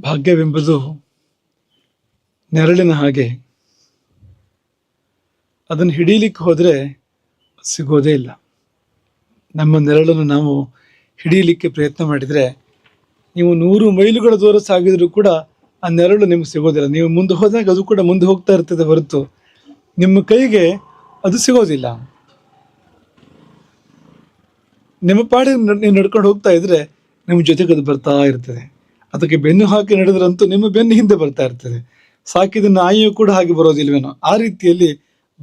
ಭಾಗ್ಯವೆಂಬುದು ನೆರಳಿನ ಹಾಗೆ. ಅದನ್ನು ಹಿಡೀಲಿಕ್ಕೆ ಹೋದರೆ ಸಿಗೋದೇ ಇಲ್ಲ. ನಮ್ಮ ನೆರಳನ್ನು ನಾವು ಹಿಡೀಲಿಕ್ಕೆ ಪ್ರಯತ್ನ ಮಾಡಿದರೆ ನೀವು ನೂರು ಮೈಲುಗಳ ದೂರ ಸಾಗಿದರೂ ಕೂಡ ಆ ನೆರಳು ನಿಮ್ಗೆ ಸಿಗೋದಿಲ್ಲ. ನೀವು ಮುಂದೆ ಹೋದಾಗ ಅದು ಕೂಡ ಮುಂದೆ ಹೋಗ್ತಾ ಇರ್ತದೆ ಹೊರತು ನಿಮ್ಮ ಕೈಗೆ ಅದು ಸಿಗೋದಿಲ್ಲ. ನಿಮ್ಮ ಪಾಡಿ ನೀವು ನಡ್ಕೊಂಡು ಹೋಗ್ತಾ ಇದ್ರೆ ನಿಮ್ಮ ಜೊತೆಗೆ ಅದು ಬರ್ತಾ ಇರ್ತದೆ. ಅದಕ್ಕೆ ಬೆನ್ನು ಹಾಕಿ ನಡೆದ್ರಂತೂ ನಿಮ್ಮ ಬೆನ್ನು ಹಿಂದೆ ಬರ್ತಾ ಇರ್ತದೆ. ಸಾಕಿದ ನಾಯಿಯು ಕೂಡ ಹಾಗೆ ಬರೋದಿಲ್ವೇನೋ, ಆ ರೀತಿಯಲ್ಲಿ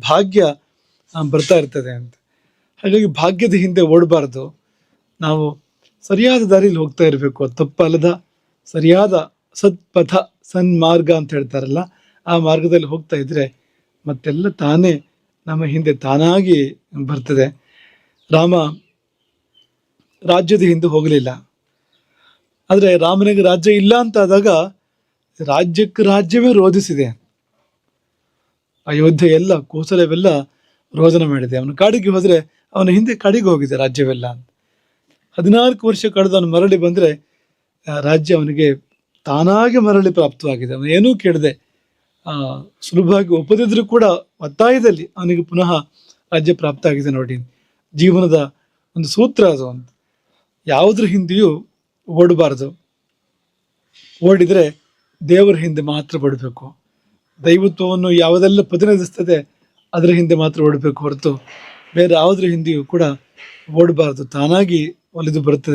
ಭಾಗ್ಯ ಬರ್ತಾ ಇರ್ತದೆ ಅಂತ. ಹಾಗಾಗಿ ಭಾಗ್ಯದ ಹಿಂದೆ ಓಡಬಾರ್ದು. ನಾವು ಸರಿಯಾದ ದಾರಿಯಲ್ಲಿ ಹೋಗ್ತಾ ಇರಬೇಕು. ತಪ್ಪಲ್ಲದ ಸರಿಯಾದ ಸತ್ಪಥ, ಸನ್ಮಾರ್ಗ ಅಂತ ಹೇಳ್ತಾರಲ್ಲ, ಆ ಮಾರ್ಗದಲ್ಲಿ ಹೋಗ್ತಾ ಇದ್ರೆ ಮತ್ತೆಲ್ಲ ತಾನೇ ನಮ್ಮ ಹಿಂದೆ ತಾನಾಗಿ ಬರ್ತದೆ. ರಾಮ ರಾಜ್ಯದ ಹಿಂದೆ ಹೋಗಲಿಲ್ಲ. ಆದರೆ ರಾಮನಿಗೆ ರಾಜ್ಯ ಇಲ್ಲ ಅಂತ ಆದಾಗ ರಾಜ್ಯಕ್ಕೆ ರಾಜ್ಯವೇ ರೋಧಿಸಿದೆ. ಅಯೋಧ್ಯೆ ಎಲ್ಲ, ಕೋಸಲವೆಲ್ಲ ರೋಧನ ಮಾಡಿದೆ. ಅವನು ಕಾಡಿಗೆ ಹೋದರೆ ಅವನ ಹಿಂದೆ ಕಾಡಿಗೆ ಹೋಗಿದೆ ರಾಜ್ಯವೆಲ್ಲ ಅಂತ. ಹದಿನಾಲ್ಕು ವರ್ಷ ಕಳೆದು ಅವನು ಮರಳಿ ಬಂದರೆ ರಾಜ್ಯ ಅವನಿಗೆ ತಾನಾಗೆ ಮರಳಿ ಪ್ರಾಪ್ತವಾಗಿದೆ. ಅವನು ಏನೂ ಕೇಳಿದೆ ಸುಲಭವಾಗಿ ಒಪ್ಪದಿದ್ರೂ ಕೂಡ ಒತ್ತಾಯದಲ್ಲಿ ಅವನಿಗೆ ಪುನಃ ರಾಜ್ಯ ಪ್ರಾಪ್ತ ಆಗಿದೆ ನೋಡಿ. ಜೀವನದ ಒಂದು ಸೂತ್ರ ಅದು ಅಂತ. ಯಾವುದ್ರ ಹಿಂದೆಯೂ ಓಡಬಾರ್ದು. ಓಡಿದರೆ ದೇವರ ಹಿಂದೆ ಮಾತ್ರ ಬಡಬೇಕು ದೈವತ್ವವನ್ನು ಯಾವುದೆಲ್ಲ ಪ್ರತಿನಿಧಿಸ್ತದೆ, ಅದರ ಹಿಂದೆ ಮಾತ್ರ ಓಡಬೇಕು ಹೊರತು ಬೇರೆ ಯಾವುದ್ರ ಹಿಂದೆಯೂ ಕೂಡ ಓಡಬಾರ್ದು. ತಾನಾಗಿ ಒಲಿದು ಬರುತ್ತದೆ.